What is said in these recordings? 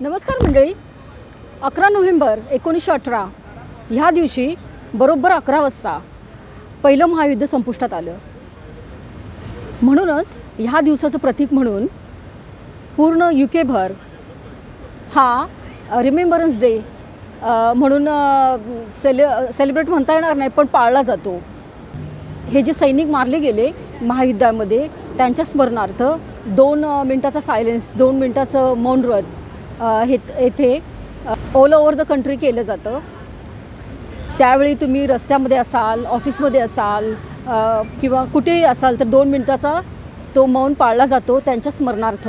नमस्कार मंडळी. अकरा नोव्हेंबर एकोणीसशे अठरा. ह्या दिवशी बरोबर अकरा वाजता पहिलं महायुद्ध संपुष्टात आलं. म्हणूनच ह्या दिवसाचं प्रतीक म्हणून पूर्ण युकेभर हा रिमेंबरन्स डे म्हणून सेले सेलिब्रेट म्हणता येणार नाही पण पाळला जातो. हे जे सैनिक मारले गेले महायुद्धामध्ये त्यांच्या स्मरणार्थ दोन मिनटाचा सायलेन्स दोन मिनटाचं मौन व्रत येथे ऑल ओव्हर द कंट्री केलं जातं. त्यावेळी तुम्ही रस्त्यामध्ये असाल ऑफिसमध्ये असाल किंवा कुठेही असाल तर दोन मिनटाचा तो मौन पाळला जातो त्यांच्या स्मरणार्थ.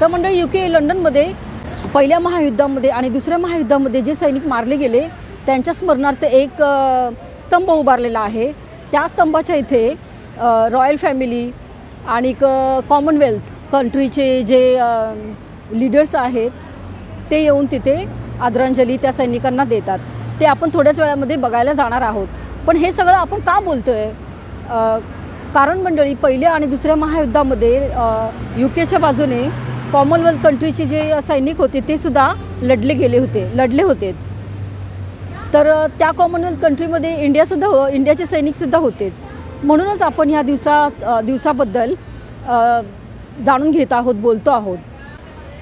तर मंडळ यू के लंडनमध्ये पहिल्या महायुद्धामध्ये आणि दुसऱ्या महायुद्धामध्ये जे सैनिक मारले गेले त्यांच्या स्मरणार्थ एक स्तंभ उभारलेला आहे. त्या स्तंभाच्या इथे रॉयल फॅमिली आणि कॉमनवेल्थ कंट्रीचे जे लीडर्स आहेत ते येऊन तिथे आदरांजली त्या सैनिकांना देतात. ते आपण थोड्याच वेळामध्ये बघायला जाणार आहोत. पण हे सगळं आपण का बोलतो आहे कारण मंडळी पहिल्या आणि दुसऱ्या महायुद्धामध्ये यू केच्या बाजूने कॉमनवेल्थ कंट्रीचे जे सैनिक होते ते सुद्धा लढले गेले होते लढले होते. तर त्या कॉमनवेल्थ कंट्रीमध्ये इंडियासुद्धा हो इंडियाचे सैनिकसुद्धा होते. म्हणूनच आपण ह्या दिवसा दिवसाबद्दल जाणून घेत आहोत बोलतो आहोत.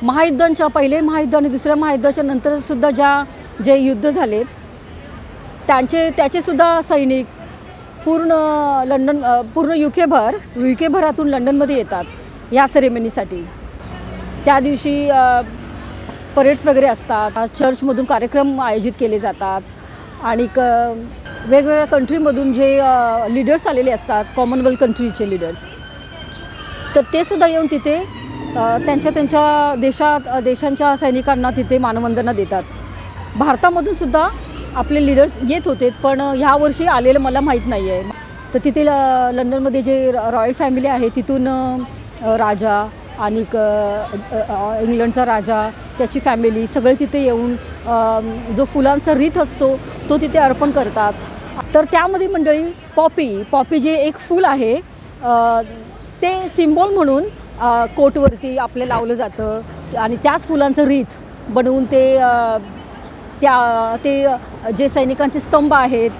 महायुद्धांच्या पहिले महायुद्ध आणि दुसऱ्या महायुद्धाच्या नंतरसुद्धा ज्या जे युद्ध झालेत त्यांचे त्याचेसुद्धा सैनिक पूर्ण लंडन पूर्ण युकेभर युकेभरातून केभरातून लंडनमध्ये येतात या सेरेमनीसाठी त्या दिवशी परेड्स वगैरे असतात चर्चमधून कार्यक्रम आयोजित केले जातात आणि क वेगवेगळ्या कंट्रीमधून जे लीडर्स आलेले असतात कॉमनवेल्थ कंट्रीचे लीडर्स तर ते सुद्धा येऊन तिथे त्यांच्या त्यांच्या देशात देशांच्या सैनिकांना तिथे मानवंदना देतात. भारतामधून सुद्धा आपले लीडर्स येत होते पण ह्या वर्षी आलेलं मला माहीत नाही आहे तर तिथे ल- लंडनमध्ये जे रॉयल फॅमिली आहे तिथून राजा आणि इंग्लंडचा राजा त्याची फॅमिली सगळे तिथे येऊन जो फुलांचा रीत असतो तो तिथे अर्पण करतात. तर त्यामध्ये मंडळी पॉपी पॉपी जे एक फूल आहे ते सिम्बॉल म्हणून कोटवरती आपलं लावलं जातं. आणि त्याच फुलांचं रीत बनवून ते त्या ते जे सैनिकांचे स्तंभ आहेत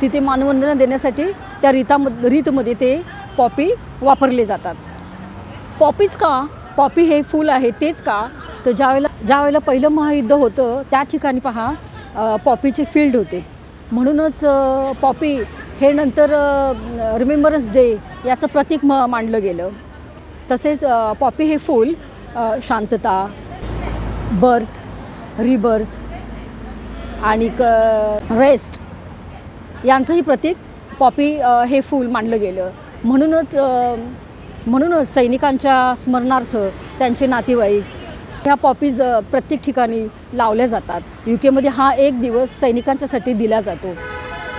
तिथे मानवंदना देण्यासाठी त्या रीताम रीतमध्ये ते पॉपी वापरले जातात. पॉपीच का? पॉपी हे फूल आहे तेच का? तर ज्यावेळेला ज्यावेळेला पहिलं महायुद्ध होतं त्या ठिकाणी पहा पॉपीचे फील्ड होते. म्हणूनच पॉपी हे नंतर रिमेंबरन्स डे याचं प्रतीक म मांडलं गेलं. तसेच पॉपी हे फूल शांतता बर्थ रिबर्थ आणि रेस्ट यांचंही प्रतीक पॉपी हे फूल मानलं गेलं. म्हणूनच म्हणूनच सैनिकांच्या स्मरणार्थ त्यांचे नातेवाईक ह्या पॉपीज प्रत्येक ठिकाणी लावल्या जातात. यू केमध्ये हा एक दिवस सैनिकांच्यासाठी दिला जातो.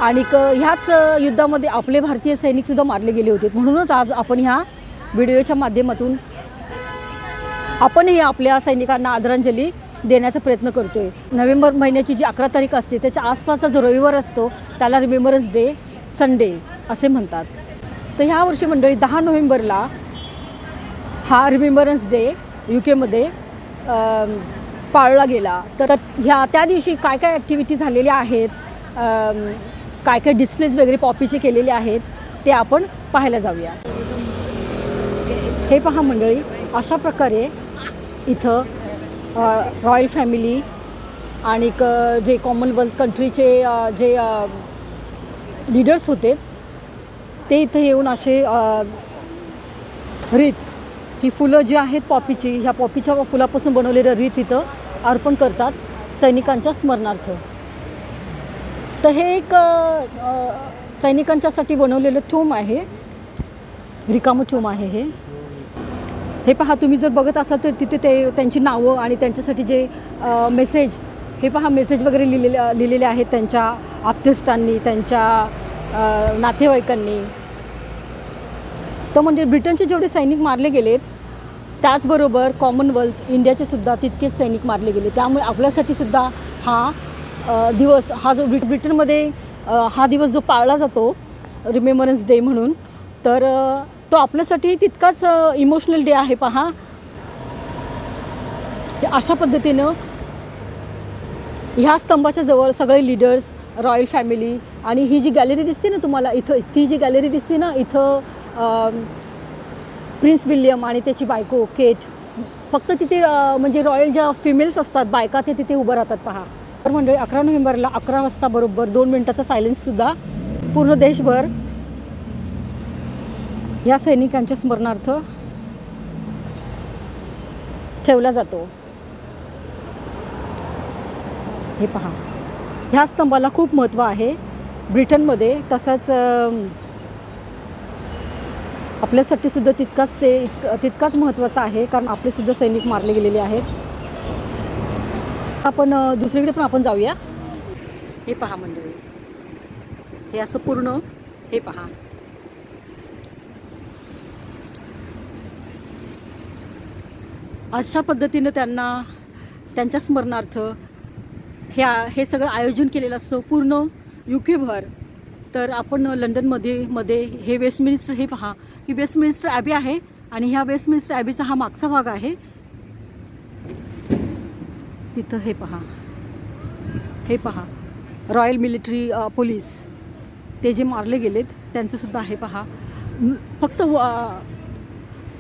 आणि क ह्याच युद्धामध्ये आपले भारतीय सैनिकसुद्धा मारले गेले होते. म्हणूनच आज आपण ह्या व्हिडिओच्या माध्यमातून आपणही आपल्या सैनिकांना आदरांजली देण्याचा प्रयत्न करतो आहे नोव्हेंबर महिन्याची जी अकरा तारीख असते त्याच्या आसपासचा जो रविवार असतो त्याला रिमेंबरन्स डे संडे असे म्हणतात. तर ह्या वर्षी मंडळी दहा नोव्हेंबरला हा रिमेंबरन्स डे यू केमध्ये पाळला गेला. तर ह्या त्या दिवशी काय काय ॲक्टिव्हिटी झालेल्या आहेत काय काय डिस्प्लेज वगैरे पॉपीचे केलेले आहेत ते आपण पाहायला जाऊया. हे पहा मंडळी अशा प्रकारे इथं रॉयल फॅमिली आणि क जे कॉमनवेल्थ कंट्रीचे जे लीडर्स होते ते इथे येऊन असे रीत ही फुलं जी आहेत पॉपीची ह्या पॉपीच्या फुलापासून बनवलेलं रीत इथं अर्पण करतात सैनिकांच्या स्मरणार्थ. तर हे एक सैनिकांच्यासाठी बनवलेलं ठोम आहे. रिकामं ठोम आहे हे. हे पहा तुम्ही जर बघत असाल तर तिथे ते त्यांची नावं आणि त्यांच्यासाठी जे मेसेज हे पहा मेसेज वगैरे लिहिलेले लिहिलेले आहेत त्यांच्या आप्तेष्टांनी त्यांच्या नातेवाईकांनी. तर म्हणजे ब्रिटनचे जेवढे सैनिक मारले गेलेत त्याचबरोबर कॉमनवेल्थ इंडियाचे सुद्धा तितकेच सैनिक मारले गेले. त्यामुळे आपल्यासाठी सुद्धा हा दिवस हा जो ब्रिट ब्रिटनमध्ये हा दिवस जो पाळला जातो रिमेंबरन्स डे म्हणून तर तो आपल्यासाठी तितकाच इमोशनल डे आहे पहा. अशा पद्धतीनं ह्या स्तंभाच्या जवळ सगळे लीडर्स रॉयल फॅमिली आणि ही जी गॅलरी दिसते ना तुम्हाला इथं ती जी गॅलरी दिसते ना इथं प्रिन्स विल्यम आणि त्याची बायको केट फक्त तिथे म्हणजे रॉयल ज्या फिमेल्स असतात बायका ते तिथे उभं राहतात पहा. तर मंडळी अकरा नोव्हेंबरला अकरा वाजता बरोबर दोन मिनटाचा सायलेन्ससुद्धा पूर्ण देशभर या सैनिकांच्या स्मरणार्थ ठेवला जातो. हे पहा. ह्या स्तंभाला खूप महत्त्व आहे. ब्रिटनमध्ये तसंच आपल्यासाठीसुद्धा आपल्यासाठी सुद्धा तितकाच ते इतक तितकाच महत्त्वाचं आहे. कारण आपलेसुद्धा सैनिक मारले गेलेले आहेत. आपण दुसरीकडे पण आपण जाऊया. हे पहा मंडळी. हे असं पूर्ण हे पहा. अशा पद्धतीनं त्यांना त्यांच्या स्मरणार्थ ह्या हे सगळं आयोजन केलेलं असतं. पूर्ण युकेभर. तर आपण लंडनमध्ये मध्ये हे वेस्टमिनिस्टर हे पहा की वेस्टमिनिस्टर ॲबी आहे आणि ह्या वेस्टमिनिस्टर ॲबीचा हा मागचा भाग आहे. तिथं हे पहा. हे पहा. Royal military police. ते जे मारले गेलेत त्यांचंसुद्धा हे पहा. फक्त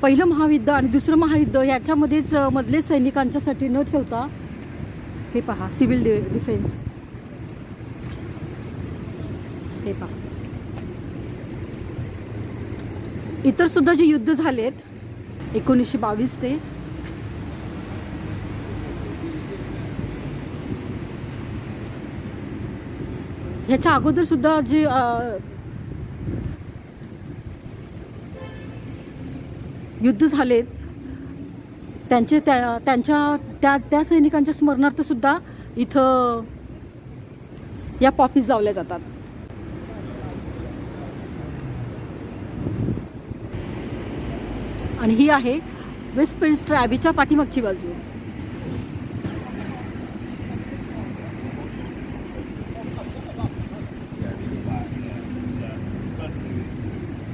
पहिलं महायुद्ध आणि दुसरं महायुद्ध याच्यामध्येच मधले सैनिकांच्यासाठी न ठेवता हे पहा सिव्हिल डि डिफेन्स. हे पहा. इतर सुद्धा जे युद्ध झालेत एकोणीसशे बावीस ते ह्याच्या अगोदर सुद्धा जे युद्ध झालेत. त्यांचे त्या त्यांच्या त्या त्या सैनिकांच्या स्मरणार्थसुद्धा इथं या पॉपीज लावल्या जातात. आणि ही आहे वेस्टमिन्स्टर ॲबीच्या पाठीमागची बाजू.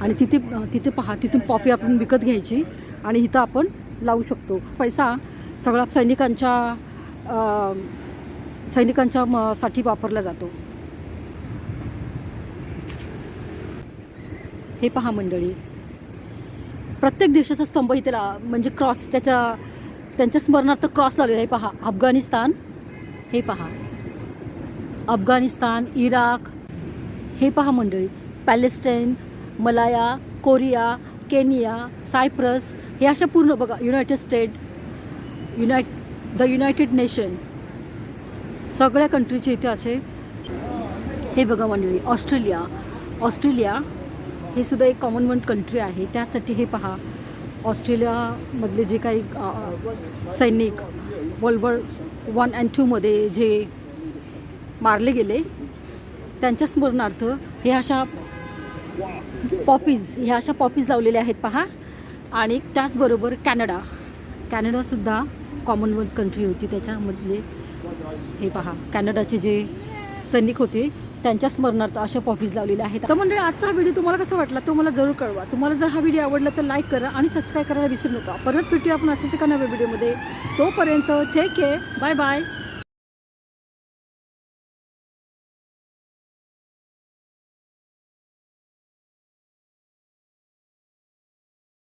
आणि तिथे तिथे पहा तिथून पॉपी आपण विकत घ्यायची आणि इथं आपण लावू शकतो. पैसा सगळा सैनिकांच्या सैनिकांच्या म- साठी वापरला जातो. हे पहा मंडळी. प्रत्येक देशाचा स्तंभ इथे ला म्हणजे क्रॉस त्याच्या त्यांच्या स्मरणार्थ क्रॉस लावलेला आहे. पहा अफगाणिस्तान हे पहा. अफगाणिस्तान इराक हे पहा मंडळी. Palestine Malaya Korea Kenya Cyprus हे अशा पूर्ण बघा United State United the United Nation. सगळ्या कंट्रीचे इथे असे. हे बघा मंडळी ऑस्ट्रेलिया. ऑस्ट्रेलिया हे सुद्धा एक कॉमनवेल्थ कंट्री आहे. त्यासाठी हे पहा ऑस्ट्रेलियामधले जे काही सैनिक वर्ल्ड वॉर वन अँड टूमध्ये जे मारले गेले त्यांच्या स्मरणार्थ हे अशा पॉपीज ह्या अशा पॉपीज लावलेल्या आहेत पहा. आणि त्याचबरोबर कॅनडा कॅनडासुद्धा कॉमनवेल्थ कंट्री होती. त्याच्यामधले हे पहा. कॅनडाचे जे सैनिक होते त्यांच्या स्मरणार्थ अशा पॉपीज लावलेल्या आहेत. तर म्हणजे आजचा हा व्हिडिओ तुम्हाला कसा वाटला? तो मला जरूर कळवा. तुम्हाला जर हा व्हिडिओ आवडला तर लाईक करा आणि सबस्क्राईब करायला विसरू नका. परत भेटूया आपण असेच एका नव्या व्हिडिओमध्ये तोपर्यंत टेक केअर बाय बाय